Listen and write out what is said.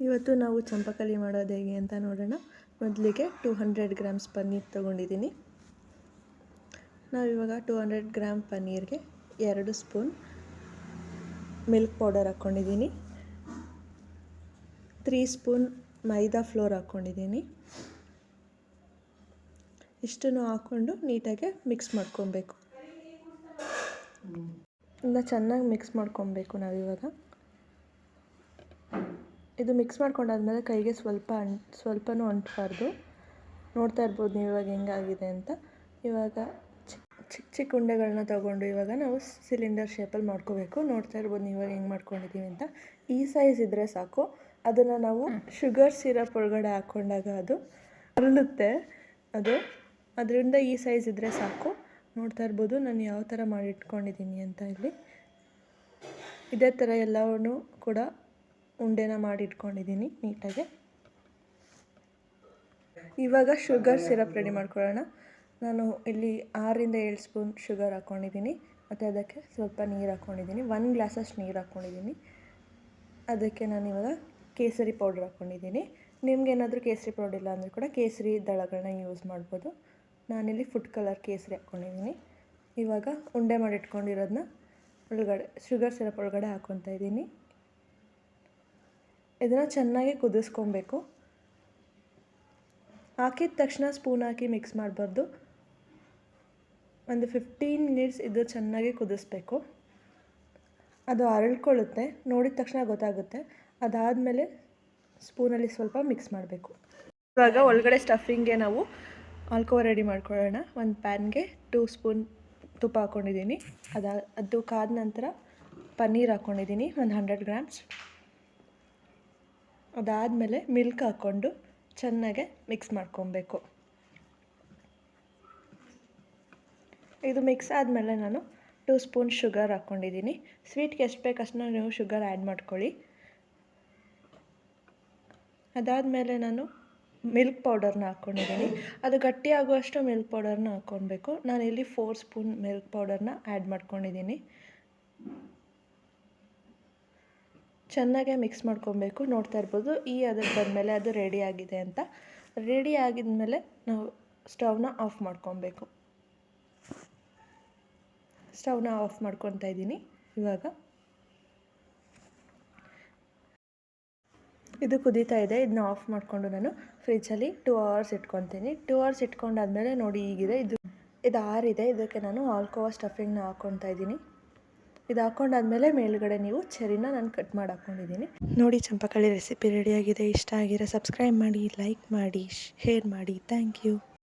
ಇವತ್ತು ನಾವು ಚಂಪಕಲಿ ಮಾಡೋದು ಹೇಗೆ ಅಂತ ನೋಡೋಣ. ಮೊದಲಿಗೆ ಟೂ ಹಂಡ್ರೆಡ್ ಗ್ರಾಮ್ಸ್ ಪನ್ನೀರ್ ತೊಗೊಂಡಿದ್ದೀನಿ. ನಾವಿವಾಗ ಟೂ ಹಂಡ್ರೆಡ್ ಗ್ರಾಮ್ ಪನ್ನೀರ್ಗೆ ಎರಡು ಸ್ಪೂನ್ ಮಿಲ್ಕ್ ಪೌಡರ್ ಹಾಕ್ಕೊಂಡಿದ್ದೀನಿ. ತ್ರೀ ಸ್ಪೂನ್ ಮೈದಾ ಫ್ಲೋರ್ ಹಾಕ್ಕೊಂಡಿದ್ದೀನಿ. ಇಷ್ಟನ್ನು ಹಾಕ್ಕೊಂಡು ನೀಟಾಗಿ ಮಿಕ್ಸ್ ಮಾಡ್ಕೊಬೇಕು. ಇನ್ನು ಚೆನ್ನಾಗಿ ಮಿಕ್ಸ್ ಮಾಡ್ಕೊಬೇಕು ನಾವಿವಾಗ. ಇದು ಮಿಕ್ಸ್ ಮಾಡ್ಕೊಂಡಾದ್ಮೇಲೆ ಕೈಗೆ ಸ್ವಲ್ಪ ಅಂಟ್ ಸ್ವಲ್ಪನೂ ಅಂಟಬಾರ್ದು. ನೋಡ್ತಾ ಇರ್ಬೋದು ನೀವು ಇವಾಗ ಹೆಂಗಾಗಿದೆ ಅಂತ. ಇವಾಗ ಚಿಕ್ಕ ಚಿಕ್ಕ ಚಿಕ್ಕ ಉಂಡೆಗಳನ್ನ ತಗೊಂಡು ಇವಾಗ ನಾವು ಸಿಲಿಂಡರ್ ಶೇಪಲ್ಲಿ ಮಾಡ್ಕೋಬೇಕು. ನೋಡ್ತಾ ಇರ್ಬೋದು ನೀವು ಇವಾಗ ಹೆಂಗೆ ಮಾಡ್ಕೊಂಡಿದ್ದೀವಿ ಅಂತ. ಈ ಸೈಜ್ ಇದ್ದರೆ ಸಾಕು. ಅದನ್ನು ನಾವು ಶುಗರ್ ಸಿರಪ್ ಒಳಗಡೆ ಹಾಕ್ಕೊಂಡಾಗ ಅದು ಅರಳುತ್ತೆ. ಅದು ಅದರಿಂದ ಈ ಸೈಜ್ ಇದ್ದರೆ ಸಾಕು. ನೋಡ್ತಾ ಇರ್ಬೋದು ನಾನು ಯಾವ ಥರ ಮಾಡಿಟ್ಕೊಂಡಿದ್ದೀನಿ ಅಂತ ಇಲ್ಲಿ. ಇದೇ ಥರ ಎಲ್ಲವನ್ನೂ ಕೂಡ ಉಂಡೆನ ಮಾಡಿ ಇಟ್ಕೊಂಡಿದ್ದೀನಿ ನೀಟಾಗಿ. ಇವಾಗ ಶುಗರ್ ಸಿರಪ್ ರೆಡಿ ಮಾಡ್ಕೊಳ್ಳೋಣ. ನಾನು ಇಲ್ಲಿ ಆರರಿಂದ ಏಳು ಸ್ಪೂನ್ ಶುಗರ್ ಹಾಕ್ಕೊಂಡಿದ್ದೀನಿ. ಮತ್ತು ಅದಕ್ಕೆ ಸ್ವಲ್ಪ ನೀರು ಹಾಕ್ಕೊಂಡಿದ್ದೀನಿ. ಒನ್ ಗ್ಲಾಸಷ್ಟು ನೀರು ಹಾಕ್ಕೊಂಡಿದ್ದೀನಿ. ಅದಕ್ಕೆ ನಾನು ಇವಾಗ ಕೇಸರಿ ಪೌಡ್ರ್ ಹಾಕ್ಕೊಂಡಿದ್ದೀನಿ. ನಿಮ್ಗೆ ಏನಾದರೂ ಕೇಸರಿ ಪೌಡರ್ ಇಲ್ಲ ಅಂದರೆ ಕೂಡ ಕೇಸರಿ ದಳಗಳನ್ನ ಯೂಸ್ ಮಾಡ್ಬೋದು. ನಾನಿಲ್ಲಿ ಫುಡ್ ಕಲರ್ ಕೇಸರಿ ಹಾಕ್ಕೊಂಡಿದ್ದೀನಿ. ಇವಾಗ ಉಂಡೆ ಮಾಡಿಟ್ಕೊಂಡಿರೋದನ್ನ ಒಳಗಡೆ, ಶುಗರ್ ಸಿರಪ್ ಒಳಗಡೆ ಹಾಕ್ಕೊತಾ ಇದ್ದೀನಿ. ಇದನ್ನು ಚೆನ್ನಾಗಿ ಕುದಿಸ್ಕೊಬೇಕು. ಹಾಕಿದ ತಕ್ಷಣ ಸ್ಪೂನ್ ಹಾಕಿ ಮಿಕ್ಸ್ ಮಾಡಬಾರ್ದು. ಒಂದು ಫಿಫ್ಟೀನ್ ಮಿನಿಟ್ಸ್ ಇದು ಚೆನ್ನಾಗಿ ಕುದಿಸ್ಬೇಕು. ಅದು ಅರಳ್ಕೊಳ್ಳುತ್ತೆ. ನೋಡಿದ ತಕ್ಷಣ ಗೊತ್ತಾಗುತ್ತೆ. ಅದಾದಮೇಲೆ ಸ್ಪೂನಲ್ಲಿ ಸ್ವಲ್ಪ ಮಿಕ್ಸ್ ಮಾಡಬೇಕು. ಇವಾಗ ಒಳಗಡೆ ಸ್ಟಫಿಂಗ್ಗೆ ನಾವು ಆಲ್ಕೋವಾ ರೆಡಿ ಮಾಡ್ಕೊಳ್ಳೋಣ. ಒಂದು ಪ್ಯಾನ್ಗೆ ಟೂ ಸ್ಪೂನ್ ತುಪ್ಪ ಹಾಕ್ಕೊಂಡಿದ್ದೀನಿ ಅದಾ, ಅದು ಕಾದ ನಂತರ ಪನ್ನೀರ್ ಹಾಕ್ಕೊಂಡಿದ್ದೀನಿ ಒಂದು ಹಂಡ್ರೆಡ್ ಗ್ರಾಮ್ಸ್ ಅದಾದಮೇಲೆ ಮಿಲ್ಕ್ ಹಾಕ್ಕೊಂಡು ಚೆನ್ನಾಗೆ ಮಿಕ್ಸ್ ಮಾಡ್ಕೊಬೇಕು. ಇದು ಮಿಕ್ಸ್ ಆದಮೇಲೆ ನಾನು ಟೂ ಸ್ಪೂನ್ ಶುಗರ್ ಹಾಕ್ಕೊಂಡಿದ್ದೀನಿ. ಸ್ವೀಟ್ಗೆ ಎಷ್ಟು ಬೇಕಷ್ಟು ನೀವು ಶುಗರ್ ಆ್ಯಡ್ ಮಾಡ್ಕೊಳ್ಳಿ. ಅದಾದಮೇಲೆ ನಾನು ಮಿಲ್ಕ್ ಪೌಡರ್ನ ಹಾಕ್ಕೊಂಡಿದ್ದೀನಿ. ಅದು ಗಟ್ಟಿ ಆಗುವಷ್ಟು ಮಿಲ್ಕ್ ಪೌಡರ್ನ ನಾನು ಇಲ್ಲಿ ಫೋರ್ ಸ್ಪೂನ್ ಮಿಲ್ಕ್ ಪೌಡರ್ನ ಆ್ಯಡ್ ಮಾಡ್ಕೊಂಡಿದ್ದೀನಿ. ಚೆನ್ನಾಗೆ ಮಿಕ್ಸ್ ಮಾಡ್ಕೊಬೇಕು. ನೋಡ್ತಾ ಇರ್ಬೋದು. ಈ ಅದಕ್ಕೆ ಬಂದಮೇಲೆ ಅದು ರೆಡಿ ಆಗಿದೆ ಅಂತ. ರೆಡಿ ಆಗಿದ್ಮೇಲೆ ನಾವು ಸ್ಟವ್ನ ಆಫ್ ಮಾಡ್ಕೊಬೇಕು. ಸ್ಟವ್ನ ಆಫ್ ಮಾಡ್ಕೊತಾ ಇದ್ದೀನಿ ಇವಾಗ. ಇದು ಕುದೀತಾ ಇದೆ. ಇದನ್ನ ಆಫ್ ಮಾಡಿಕೊಂಡು ನಾನು ಫ್ರಿಜ್ಜಲ್ಲಿ ಟೂ ಅವರ್ಸ್ ಇಟ್ಕೊತೀನಿ ಟೂ ಅವರ್ಸ್ ಇಟ್ಕೊಂಡಾದ್ಮೇಲೆ ನೋಡಿ ಈಗಿದೆ ಇದು ಇದು ಆರಿದೆ. ಇದಕ್ಕೆ ನಾನು ಆಲ್ಕೋವಾ ಸ್ಟಫಿಂಗ್ನ ಹಾಕ್ಕೊತಾ ಇದ್ದೀನಿ. ಇದು ಹಾಕೊಂಡಾದ್ಮೇಲೆ ಮೇಲುಗಡೆ ನೀವು ಚೆರಿನ ನಾನು ಕಟ್ ಮಾಡಿ ಹಾಕ್ಕೊಂಡಿದ್ದೀನಿ ನೋಡಿ ಚಂಪಕಳಿ ರೆಸಿಪಿ ರೆಡಿಯಾಗಿದೆ ಇಷ್ಟ ಆಗಿರೋ ಸಬ್ಸ್ಕ್ರೈಬ್ ಮಾಡಿ ಲೈಕ್ ಮಾಡಿ ಶೇರ್ ಮಾಡಿ. Thank you